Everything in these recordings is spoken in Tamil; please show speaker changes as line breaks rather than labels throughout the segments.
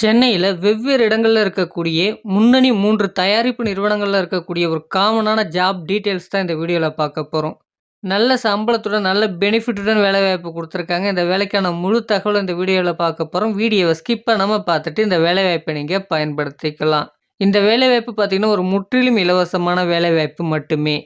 சென்னையில் வெவ்வேறு இடங்களில் இருக்கக்கூடிய முன்னணி மூன்று தயாரிப்பு நிறுவனங்களில் இருக்கக்கூடிய ஒரு காமனான ஜாப் டீட்டெயில்ஸ் தான் இந்த வீடியோவில் பார்க்க போகிறோம் நல்ல சம்பளத்துடன், நல்ல பெனிஃபிட்டுடன் வேலைவாய்ப்பு கொடுத்துருக்காங்க இந்த வேலைக்கான முழு தகவலும் இந்த வீடியோவில் பார்க்க போகிறோம் வீடியோவை ஸ்கிப் நம்ம பார்த்துட்டு இந்த வேலைவாய்ப்ப நீங்கள் பயன்படுத்திக்கலாம். இந்த வேலைவாய்ப்பு பார்த்தீங்கன்னா, ஒரு முற்றிலும் இலவசமான வேலைவாய்ப்பு மட்டுமே.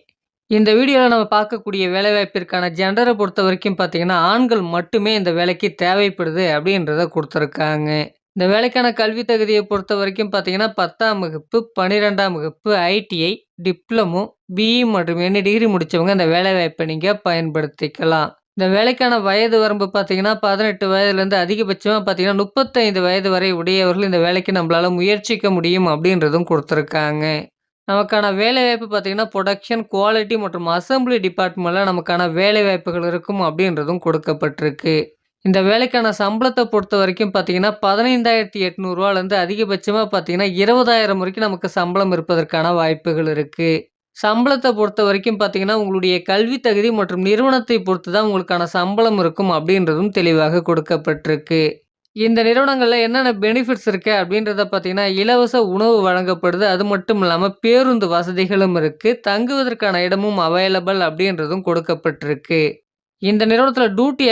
இந்த வீடியோவில் நம்ம பார்க்கக்கூடிய வேலைவாய்ப்பிற்கான பொறுத்த வரைக்கும் பார்த்திங்கன்னா ஆண்கள் மட்டுமே இந்த வேலைக்கு தேவைப்படுது அப்படின்றத கொடுத்துருக்காங்க இந்த வேலைக்கான கல்வி பொறுத்த வரைக்கும் பார்த்தீங்கன்னா, 10ஆம் வகுப்பு, 12ஆம் வகுப்பு, ஐடிஐ, டிப்ளமோ, பிஇ மற்றும் எனி டிகிரி முடித்தவங்க இந்த வேலைவாய்ப்பை நீங்கள் பயன்படுத்திக்கலாம். இந்த வேலைக்கான வயது வரம்பு பார்த்தீங்கன்னா, பதினெட்டு வயதுலேருந்து அதிகபட்சமாக பார்த்தீங்கன்னா, 35 வயது வரை உடையவர்கள் இந்த வேலைக்கு நம்மளால் முயற்சிக்க முடியும் அப்படின்றதும் கொடுத்துருக்காங்க நமக்கான வேலைவாய்ப்பு பார்த்தீங்கன்னா, புரொடக்ஷன், குவாலிட்டி மற்றும் அசெம்பிளி டிபார்ட்மெண்ட்டில் நமக்கான வேலைவாய்ப்புகள் இருக்கும் அப்படின்றதும் கொடுக்கப்பட்டிருக்கு. இந்த வேலைக்கான சம்பளத்தை பொறுத்த வரைக்கும் பார்த்தீங்கன்னா, பதினைந்தாயிரத்தி எட்நூறுவாலேருந்து அதிகபட்சமாக பார்த்தீங்கன்னா, 20,000 வரைக்கும் நமக்கு சம்பளம் இருப்பதற்கான வாய்ப்புகள் இருக்குது சம்பளத்தை பொறுத்த வரைக்கும் பார்த்தீங்கன்னா, உங்களுடைய கல்வி தகுதி மற்றும் நிறுவனத்தை பொறுத்து தான் உங்களுக்கான சம்பளம் இருக்கும் அப்படின்றதும் தெளிவாக கொடுக்கப்பட்டிருக்கு. இந்த நிறுவனங்களில் என்னென்ன பெனிஃபிட்ஸ் இருக்குது அப்படின்றத பார்த்தீங்கன்னா, இலவச உணவு வழங்கப்படுது. அது மட்டும் இல்லாமல் பேருந்து வசதிகளும் இருக்குது தங்குவதற்கான இடமும் அவைலபிள் அப்படின்றதும் கொடுக்கப்பட்டிருக்கு. இந்த நிறுவனத்தில் டியூட்டி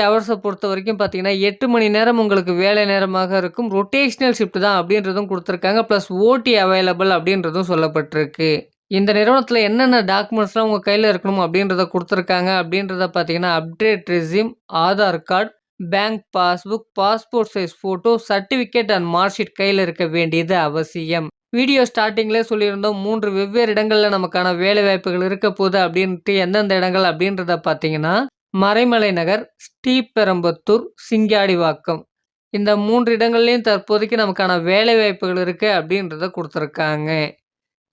பொறுத்த வரைக்கும் பார்த்தீங்கன்னா, எட்டு மணி நேரம் உங்களுக்கு வேலை நேரமாக இருக்கும். ரொட்டேஷனல் ஷிஃப்ட் தான் அப்படின்றதும் கொடுத்துருக்காங்க ப்ளஸ் ஓடி அவைலபிள் அப்படின்றதும் சொல்லப்பட்டிருக்கு. இந்த நிறுவனத்தில் என்னென்ன டாக்குமெண்ட்ஸ்லாம் உங்கள் கையில் இருக்கணும் அப்படின்றத கொடுத்துருக்காங்க அப்படின்றத பார்த்தீங்கன்னா, update resume, Aadhaar card, bank passbook, passport size photo, certificate and mark sheet இருக்க வேண்டியது அவசியம். வீடியோ ஸ்டார்டிங்லேயே சொல்லியிருந்தோம் மூன்று வெவ்வேறு இடங்களில் நமக்கான வேலைவாய்ப்புகள் இருக்க போகுது அப்படின்ட்டு எந்தெந்த இடங்கள் அப்படின்றத பார்த்தீங்கன்னா, மறைமலை நகர், ஸ்ரீபெரம்பத்தூர் சிங்காடிவாக்கம். இந்த மூன்று இடங்கள்லையும் தற்போதைக்கு நமக்கான வேலைவாய்ப்புகள் இருக்குது அப்படின்றத கொடுத்துருக்காங்க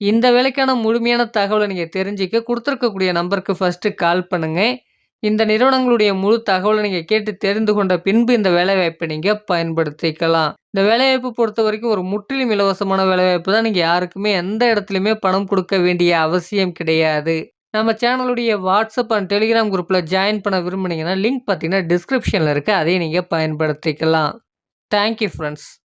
இந்த வேலைக்கான முழுமையான தகவலை நீங்கள் தெரிஞ்சுக்க கொடுத்துருக்கக்கூடிய நம்பருக்கு ஃபஸ்ட்டு கால் பண்ணுங்கள் இந்த நிறுவனங்களுடைய முழு தகவலை நீங்கள் கேட்டு தெரிந்து கொண்ட பின்பு இந்த வேலைவாய்ப்பை நீங்கள் பயன்படுத்திக்கலாம். இந்த வேலைவாய்ப்பு பொறுத்த வரைக்கும் ஒரு முற்றிலும் இலவசமான வேலைவாய்ப்பு தான். நீங்கள் யாருக்குமே எந்த இடத்துலையுமே பணம் கொடுக்க வேண்டிய அவசியம் கிடையாது. நம்ம சேனலுடைய வாட்ஸ்அப் அண்ட் டெலிகிராம் குரூப்பில் ஜாயின் பண்ண விரும்புனீங்கன்னா, லிங்க் பார்த்தீங்கன்னா டிஸ்கிரிப்ஷனில் இருக்குது அதையும் நீங்கள் பயன்படுத்திக்கலாம். Thank you